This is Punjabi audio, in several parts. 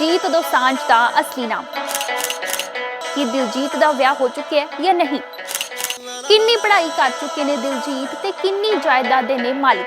ਦਿਲਜੀਤ ਦੋਸਾਂਝ ਦਾ ਅਸਲੀ ਨਾਮ। ਕੀ ਦਿਲਜੀਤ ਦਾ ਵਿਆਹ ਹੋ ਚੁੱਕਿਆ ਹੈ ਜਾਂ ਨਹੀਂ? ਕਿੰਨੀ ਪੜ੍ਹਾਈ ਕਰ ਚੁੱਕੇ ਨੇ ਦਿਲਜੀਤ ਤੇ ਕਿੰਨੀ ਜਾਇਦਾਦ ਦੇ ਨੇ ਮਾਲਿਕ?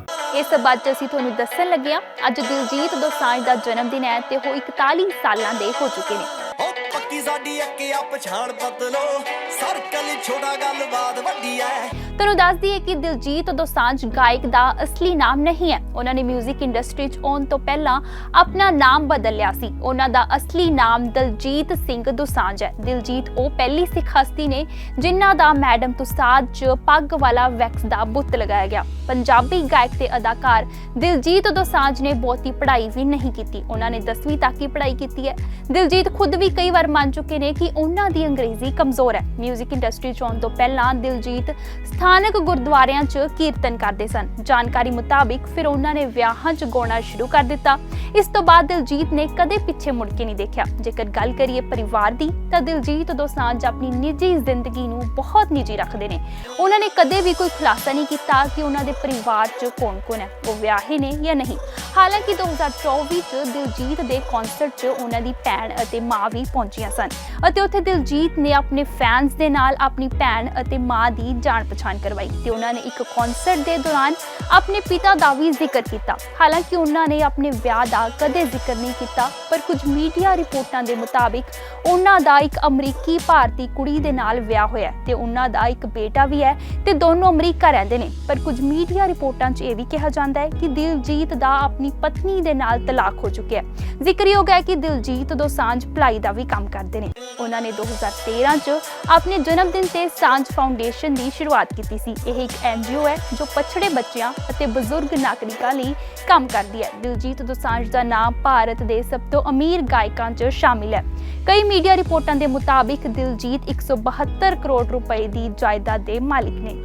ਇਸ ਬਾਅਦ 'ਚ ਅਸੀਂ ਤੁਹਾਨੂੰ ਦੱਸਣ ਲੱਗੇ ਹਾਂ, ਅੱਜ ਦਿਲਜੀਤ ਦੋਸਾਂਝ ਦਾ ਜਨਮ ਦਿਨ ਹੈ ਤੇ ਉਹ 41 ਸਾਲਾਂ ਦੇ ਹੋ ਚੁੱਕੇ ਨੇ। ਓ ਪੱਕੀ ਸਾਡੀ ਅੱਕੇ ਆ, ਪਛਾਣ ਬਦਲੋ। ਸਰਕਲ ਛੋਟਾ ਗੱਲਬਾਤ ਵੱਡੀ ਐ। ਤੁਹਾਨੂੰ ਦੱਸ ਦਈਏ ਕਿ ਦਿਲਜੀਤ ਦੋਸਾਂਝ ਗਾਇਕ ਦਾ ਅਸਲੀ ਨਾਮ ਨਹੀਂ ਹੈ ਉਹਨਾਂ ਨੇ 뮤직 ਇੰਡਸਟਰੀ 'ਚ ਆਉਣ ਤੋਂ ਪਹਿਲਾਂ ਆਪਣਾ ਨਾਮ ਬਦਲ ਲਿਆ ਸੀ ਉਹਨਾਂ ਦਾ ਅਸਲੀ ਨਾਮ ਦਲਜੀਤ ਸਿੰਘ ਦੋਸਾਂਝ ਹੈ ਦਿਲਜੀਤ ਉਹ ਪਹਿਲੀ ਸਿੱਖ ਹਸਤੀ ਨੇ ਜਿਨ੍ਹਾਂ ਦਾ ਮੈਡਮ ਤੁਸਾਦ 'ਚ ਪੱਗ ਵਾਲਾ ਵੈਕਸ ਦਾ ਬੁੱਤ ਲਗਾਇਆ ਗਿਆ ਪੰਜਾਬੀ ਗਾਇਕ ਤੇ ਅਦਾਕਾਰ ਦਿਲਜੀਤ ਦੋਸਾਂਝ ਨੇ ਬਹੁਤੀ ਪੜ੍ਹਾਈ ਵੀ ਨਹੀਂ ਕੀਤੀ ਉਹਨਾਂ ਨੇ 10ਵੀਂ ਤੱਕ ਹੀ ਪੜ੍ਹਾਈ ਕੀਤੀ ਹੈ ਦਿਲਜੀਤ ਖੁਦ ਵੀ ਕਈ ਵਾਰ ਮੰਨ ਚੁੱਕੇ ਨੇ ਕਿ ਉਹਨਾਂ ਦੀ ਅੰਗਰੇਜ਼ੀ ਕਮਜ਼ੋਰ ਹੈ 뮤직 ਇੰਡਸਟਰੀ 'ਚ ਆਉਣ ਤੋਂ ਪਹਿਲਾਂ ਦਿਲਜੀਤ ਸਥਾਨਕ ਗੁਰਦੁਆਰਿਆਂ 'ਚ ਕੀਰਤਨ ਕਰਦੇ ਸਨ। ਜਾਣਕਾਰੀ ਮੁਤਾਬਿਕ ਫਿਰ ਉਹਨਾਂ ਨੇ ਵਿਆਹਾਂ 'ਚ ਗਾਉਣਾ ਸ਼ੁਰੂ ਕਰ ਦਿੱਤਾ। ਇਸ ਤੋਂ ਬਾਅਦ ਦਿਲਜੀਤ ਨੇ ਕਦੇ ਪਿੱਛੇ ਮੁੜ ਕੇ ਨਹੀਂ ਦੇਖਿਆ। ਜੇਕਰ ਗੱਲ ਕਰੀਏ ਪਰਿਵਾਰ ਦੀ, ਤਾਂ ਦਿਲਜੀਤ ਦੋਸਾਂਝ ਆਪਣੀ ਨਿੱਜੀ ਜ਼ਿੰਦਗੀ ਨੂੰ ਬਹੁਤ ਨਿੱਜੀ ਰੱਖਦੇ ਨੇ। ਉਹਨਾਂ ਨੇ ਕਦੇ ਵੀ ਕੋਈ ਖੁਲਾਸਾ ਨਹੀਂ ਕੀਤਾ ਕਿ ਉਹਨਾਂ ਦੇ ਪਰਿਵਾਰ 'ਚ ਕੌਣ-ਕੌਣ ਹੈ, ਉਹ ਵਿਆਹੇ ਨੇ ਜਾਂ ਨਹੀਂ। ਹਾਲਾਂਕਿ 2024 'ਚ ਦਿਲਜੀਤ ਦੇ ਕਨਸਰਟ 'ਚ ਉਹਨਾਂ ਦੀ ਭੈਣ ਅਤੇ ਮਾਂ ਵੀ ਪਹੁੰਚੀਆਂ ਸਨ। ਅਤੇ ਉੱਥੇ ਦਿਲਜੀਤ ਨੇ ਆਪਣੇ ਫੈਨਸ ਦੇ ਨਾਲ ਆਪਣੀ ਭੈਣ ਅਤੇ ਮਾਂ ਦੀ ਜਾਣ ਪਛਾਣ ਕਰਵਾਈ ਤੇ ਉਹਨਾਂ ਨੇ ਇੱਕ ਕਨਸਰਟ ਦੇ ਦੌਰਾਨ ਆਪਣੇ ਪਿਤਾ ਦਾ ਵੀ ਜ਼ਿਕਰ ਕੀਤਾ। ਹਾਲਾਂਕਿ ਉਹਨਾਂ ਨੇ ਆਪਣੇ ਵਿਆਹ ਦਾ ਕਦੇ ਜ਼ਿਕਰ ਨਹੀਂ ਕੀਤਾ, ਪਰ ਕੁਝ ਮੀਡੀਆ ਰਿਪੋਰਟਾਂ ਦੇ ਮੁਤਾਬਿਕ ਉਹਨਾਂ ਦਾ ਇੱਕ ਅਮਰੀਕੀ ਭਾਰਤੀ ਕੁੜੀ ਦੇ ਨਾਲ ਵਿਆਹ ਹੋਇਆ ਤੇ ਉਹਨਾਂ ਦਾ ਇੱਕ ਬੇਟਾ ਵੀ ਹੈ ਤੇ ਦੋਨੋਂ ਅਮਰੀਕਾ ਰਹਿੰਦੇ ਨੇ। ਪਰ ਕੁਝ ਮੀਡੀਆ ਰਿਪੋਰਟਾਂ 'ਚ ਇਹ ਵੀ ਕਿਹਾ ਜਾਂਦਾ ਹੈ ਕਿ ਦਿਲਜੀਤ ਦਾ ਆਪਣੀ ਪਤਨੀ ਦੇ ਨਾਲ ਤਲਾਕ ਹੋ ਚੁੱਕਿਆ ਹੈ। ਜ਼ਿਕਰਯੋਗ ਹੈ ਕਿ ਦਿਲਜੀਤ ਦੋਸਾਂਝ ਭਲਾਈ ਦਾ ਵੀ ਕੰਮ ਕਰਦੇ ਨੇ। ਉਹਨਾਂ ਨੇ 2013 'ਚ ਆਪਣੇ ਜਨਮ ਦਿਨ ਤੇ ਸਾਂਝ ਫਾਊਂਡੇਸ਼ਨ ਦੀ ਸ਼ੁਰੂਆਤ ਕੀਤੀ ਸੀ। ਇਹ ਇੱਕ ਐਨਜੀਓ ਹੈ ਜੋ ਪਛੜੇ ਬੱਚਿਆਂ ਅਤੇ ਬਜ਼ੁਰਗ ਨਾਗਰਿਕਾਂ ਲਈ ਕੰਮ ਕਰਦੀ ਹੈ। ਦਿਲਜੀਤ ਦੋਸਾਂਝ ਦਾ ਨਾਮ ਭਾਰਤ ਦੇ ਸਭ ਤੋਂ ਅਮੀਰ ਗਾਇਕਾਂ 'ਚ ਸ਼ਾਮਿਲ ਹੈ। ਕਈ ਮੀਡੀਆ ਰਿਪੋਰਟਾਂ ਦੇ ਮੁਤਾਬਿਕ ਦਿਲਜੀਤ 172 ਕਰੋੜ ਰੁਪਏ ਦੀ ਜਾਇਦਾਦ ਦੇ ਮਾਲਿਕ ਨੇ।